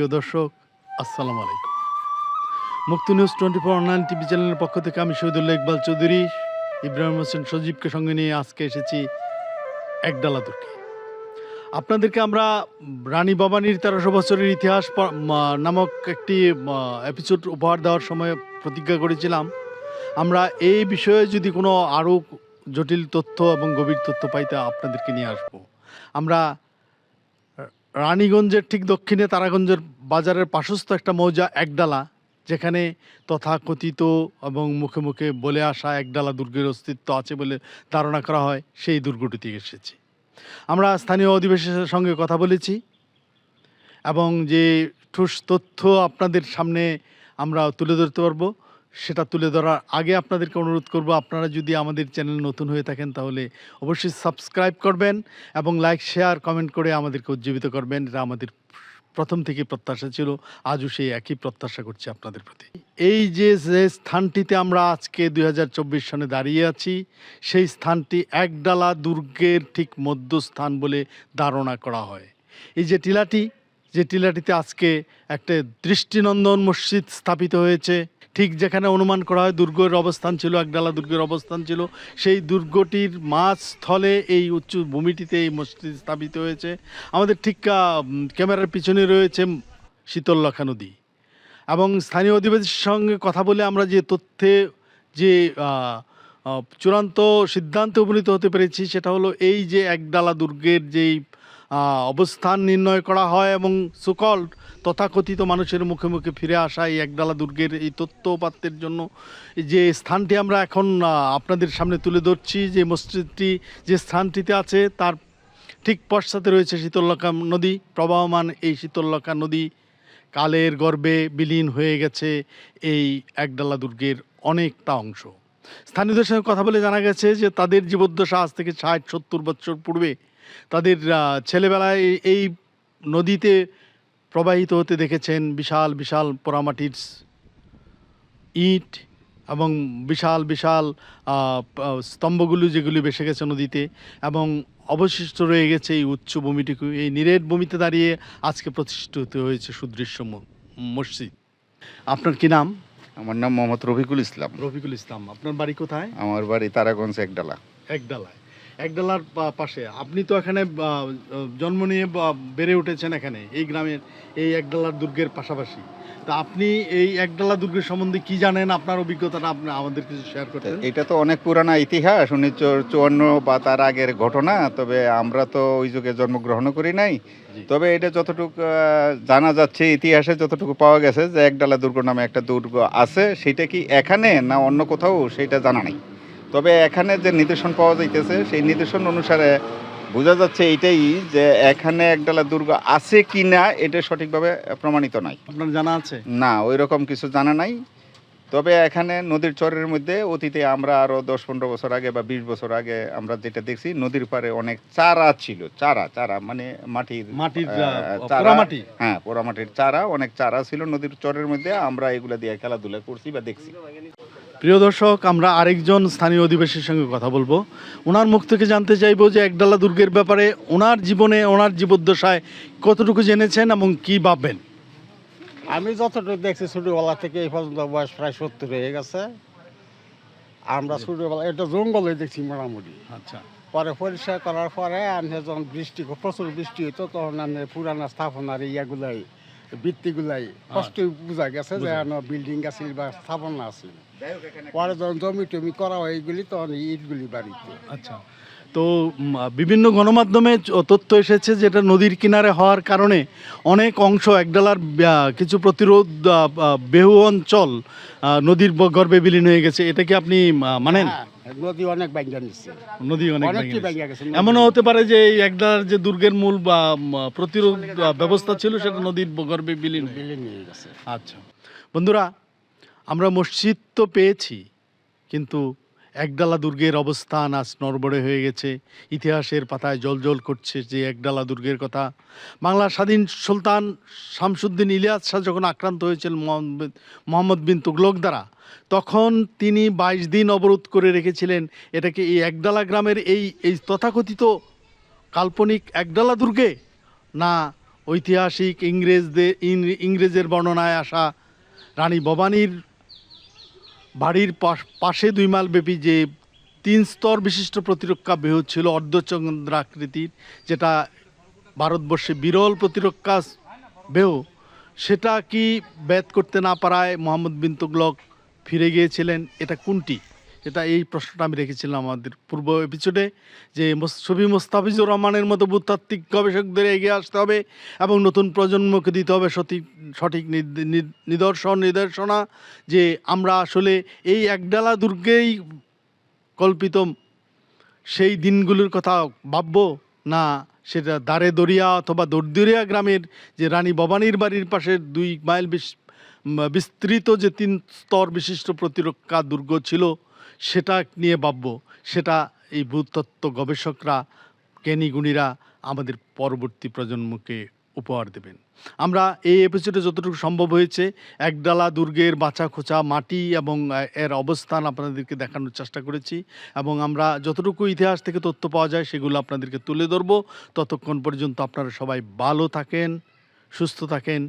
প্রিয় দর্শক, আসসালামু আলাইকুম। Mukti news twenty four online TV চ্যানেলের পক্ষ থেকে আমি শহীদুল্লাহ ইকবাল চৌধুরী, ইব্রাহিম হোসেন সজীবকে সঙ্গে নিয়ে আজকে এসেছি একডালা দুর্গে। আপনাদেরকে আমরা রানী বাবানির তেরোশো বছরের ইতিহাস নামক একটি এপিসোড উপহার দেওয়ার সময় প্রতিজ্ঞা করেছিলাম। আমরা এই বিষয়ে যদি কোনো আরও জটিল তথ্য এবং গভীর তথ্য পাইতে আপনাদেরকে নিয়ে আসব। আমরা রানীগঞ্জের ঠিক দক্ষিণে তারাগঞ্জের বাজারের পাশস্থ একটা মৌজা একডালা, যেখানে তথাকথিত এবং মুখে মুখে বলে আসা একডালা দুর্গের অস্তিত্ব আছে বলে ধারণা করা হয়, সেই দুর্গটিতে এসেছি। আমরা স্থানীয় অধিবাসীদের সঙ্গে কথা বলেছি এবং যে ঠুস তথ্য আপনাদের সামনে আমরা তুলে ধরতে পারব সেটা তুলে ধরার আগে আপনাদেরকে অনুরোধ করব, আপনারা যদি আমাদের চ্যানেল নতুন হয়ে থাকেন তাহলে অবশ্যই সাবস্ক্রাইব করবেন এবং লাইক, শেয়ার, কমেন্ট করে আমাদেরকে উজ্জীবিত করবেন। এটা আমাদের প্রথম থেকে প্রত্যাশা ছিল, আজও সেই একই প্রত্যাশা করছি আপনাদের প্রতি। এই যে যে স্থানটিতে আমরা আজকে দু হাজার চব্বিশ সনে দাঁড়িয়ে আছি, সেই স্থানটি একডালা দুর্গের ঠিক মধ্যস্থান বলে ধারণা করা হয়। এই যে টিলাটি, যে টিলাটিতে আজকে একটা দৃষ্টিনন্দন মসজিদ স্থাপিত হয়েছে ঠিক যেখানে অনুমান করা হয় দুর্গের অবস্থান ছিল, একডালা দুর্গের অবস্থান ছিল, সেই দুর্গটির মাঝস্থলে এই উচ্চ ভূমিটিতে এই মসজিদ স্থাপিত হয়েছে। আমাদের ঠিক ক্যামেরার পিছনে রয়েছে শীতললখা নদী। এবং স্থানীয় অধিবাসীর সঙ্গে কথা বলে আমরা যে তথ্যে, যে চূড়ান্ত সিদ্ধান্তে উপনীত হতে পেরেছি, সেটা হলো এই যে একডালা দুর্গের যেই অবস্থান নির্ণয় করা হয় এবং সুকল তথাকথিত মানুষের মুখে মুখে ফিরে আসা এই একডালা দুর্গের এই তথ্য উপাত্তের জন্য, যে স্থানটি আমরা এখন আপনাদের সামনে তুলে ধরছি, যে মসজিদটি, যে স্থানটিতে আছে, তার ঠিক পশ্চাতে রয়েছে শীতললখা নদী, প্রবাহমান এই শীতললখা নদী। কালের গর্ভে বিলীন হয়ে গেছে এই একডালা দুর্গের অনেকটা অংশ। স্থানীয়দের সঙ্গে কথা বলে জানা গেছে যে তাদের জীবদ্দশা আজ থেকে ষাট, সত্তর বছর পূর্বে। তাদের ছেলেবেলায় এই নদীতে প্রবাহিত হতে দেখেছেন বিশাল বিশাল পোড়ামাটির ইট এবং বিশাল বিশাল স্তম্ভগুলো যেগুলি বেসে গেছে নদীতে এবং অবশিষ্ট রয়ে গেছে এই উচ্চ ভূমিটুকু। এই নিরেট ভূমিতে দাঁড়িয়ে আজকে প্রতিষ্ঠিত হয়েছে সুদৃশ্য মসজিদ। আপনার কি নাম? আমার নাম মোহাম্মদ রফিকুল ইসলাম। রফিকুল ইসলাম আপনার বাড়ি কোথায়? আমার বাড়ি তারাগঞ্জ একডালা। একডালায়। একডালার পাশে। আপনি তো এখানে জন্ম নিয়ে বেড়ে উঠেছেন এখানে এই গ্রামের এই একডালার দুর্গের পাশাপাশি। তা আপনি এই একডালা দুর্গের সম্বন্ধে কি জানেন? আপনার অভিজ্ঞতাটা আপনি আমাদের কিছু শেয়ার করতেন। এটা তো অনেক পুরানা ইতিহাস উনিশশো চুয়ান্ন বা তার আগের ঘটনা তবে আমরা তো ওই যুগে জন্মগ্রহণ করি নাই। তবে এটা যতটুকু জানা যাচ্ছে ইতিহাসে যতটুকু পাওয়া গেছে যে একডালা দুর্গ নামে একটা দুর্গ আছে সেটা কি এখানে না অন্য কোথাও সেটা জানা নাই। তবে এখানে যে নিদর্শন পাওয়া যাইতেছে সেই নিদর্শন অনুসারে বোঝা যাচ্ছে এটাই যে এখানে একডালা দুর্গ আছে কি না এটা সঠিকভাবে প্রমাণিত নাই। আপনার জানা আছে? না ওই রকম কিছু জানা নাই। তবে এখানে নদীর চরের মধ্যে অতীতে আমরা আরও দশ পনেরো বছর আগে বা বিশ বছর আগে আমরা যেটা দেখছি নদীর পারে অনেক চারা ছিল চারা চারা মানে মাটির মাটির চারা- পোড়ামাটি হ্যাঁ পোড়ামাটির চারা অনেক চারা ছিল নদীর চরের মধ্যে। আমরা এগুলা দিয়ে খেলাধুলা করছি বা দেখছি। প্রিয় দর্শক আমরা আরেকজন স্থানীয় অধিবাসীর সঙ্গে কথা বলব। ওনার মুখ থেকে জানতে চাইব যে একডালা দুর্গের ব্যাপারে ওনার জীবনে ওনার জীবদ্দশায় কতটুকু জেনেছেন এবং কি ভাববেন? আমি যতটুকু দেখছি ছোটবেলা থেকে এই পর্যন্ত বয়স প্রায় সত্তর হয়ে গেছে। আমরা ছোটবেলা এটা জঙ্গলে দেখছি মোটামুটি আচ্ছা। পরে পরিষ্কার করার পরে আমি যখন বৃষ্টি প্রচুর বৃষ্টি হতো তখন আমি পুরানো স্থাপনার ইয়াগুলাই বৃত্তিগুলাই কষ্ট বোঝা গেছে যে বিল্ডিং আছিল বা স্থাপনা আছিল পরে যখন জমি টমি করা হয় এইগুলি তখন ইটগুলি বাড়িতে। আচ্ছা। তো বিভিন্ন গণমাধ্যমে তথ্য এসেছে যেটা নদীর কিনারে হওয়ার কারণে অনেক অংশ একডালার কিছু প্রতিরোধ বেহু অঞ্চল নদীর গর্ভে বিলীন হয়ে গেছে। এটা কি আপনি মানেন? হ্যাঁ, নদী অনেক বাইঙ্গা নিচ্ছে নদী অনেক। বাইঙ্গা গেছে। এমনও হতে পারে যে এই একদার যে দুর্গের মূল বা প্রতিরোধ ব্যবস্থা ছিল সেটা নদীর গর্ভে বিলীন বিলীন হয়ে গেছে। আচ্ছা। বন্ধুরা আমরা মসজিদ তো পেয়েছি কিন্তু একডালা দুর্গের অবস্থান আজ নড়বড়ে হয়ে গেছে। ইতিহাসের পাতায় জলজল করছে যে একডালা দুর্গের কথা। বাংলার স্বাধীন সুলতান শামসুদ্দিন ইলিয়াস শাহ যখন আক্রান্ত হয়েছিল মোহাম্মদ- মোহাম্মদ বিন তুগলক দ্বারা, তখন তিনি বাইশ দিন অবরোধ করে রেখেছিলেন। এটাকে এই একডালা গ্রামের এই এই তথাকথিত কাল্পনিক একডালা দুর্গে না ঐতিহাসিক ইংরেজদের ইংরেজের বর্ণনায় আসা রানী ভবানীর বাড়ির পাশ- দুই মাইল ব্যাপী যে তিন স্তর বিশিষ্ট প্রতিরক্ষা বেহ ছিল অর্ধচন্দ্রাকৃতির, যেটা ভারতবর্ষে বিরল প্রতিরক্ষা বেহ সেটা কি ব্যাত করতে না পারায় মোহাম্মদ বিন তুগলক ফিরে গিয়েছিলেন? এটা কোনটি? এটা এই প্রশ্নটা আমি রেখেছিলাম আমাদের পূর্ব এপিসোডে যে ছবি মোস্তাফিজুর রহমানের মতো ভূতাত্ত্বিক গবেষকদের এগিয়ে আসতে হবে এবং নতুন প্রজন্মকে দিতে হবে সঠিক সঠিক নিদ- নিদ- নিদর্শন নির্দেশনা যে আমরা আসলে এই একডালা দুর্গেই কল্পিত সেই দিনগুলোর কথা ভাবব না সেটা দারে দরিয়া অথবা দরদরিয়া গ্রামের যে রানী ভবানীর বাড়ির পাশে দুই মাইল বিস- বিস্তৃত যে তিন স্তর বিশিষ্ট প্রতিরক্ষা দুর্গ ছিল সেটা নিয়ে ভাবব। সেটা এই ভূতত্ত্ব গবেষকরা জ্ঞানীগুণীরা আমাদের পরবর্তী প্রজন্মকে উপহার দেবেন। আমরা এই এপিসোডে যতটুকু সম্ভব হয়েছে, একডালা দুর্গের বাঁচা খোঁচা মাটি এবং এর অবস্থান আপনাদেরকে দেখানোর চেষ্টা করেছি এবং আমরা যতটুকু ইতিহাস থেকে তথ্য পাওয়া যায় সেগুলো আপনাদেরকে তুলে ধরবো। ততক্ষণ পর্যন্ত আপনারা সবাই ভালো থাকেন, সুস্থ থাকেন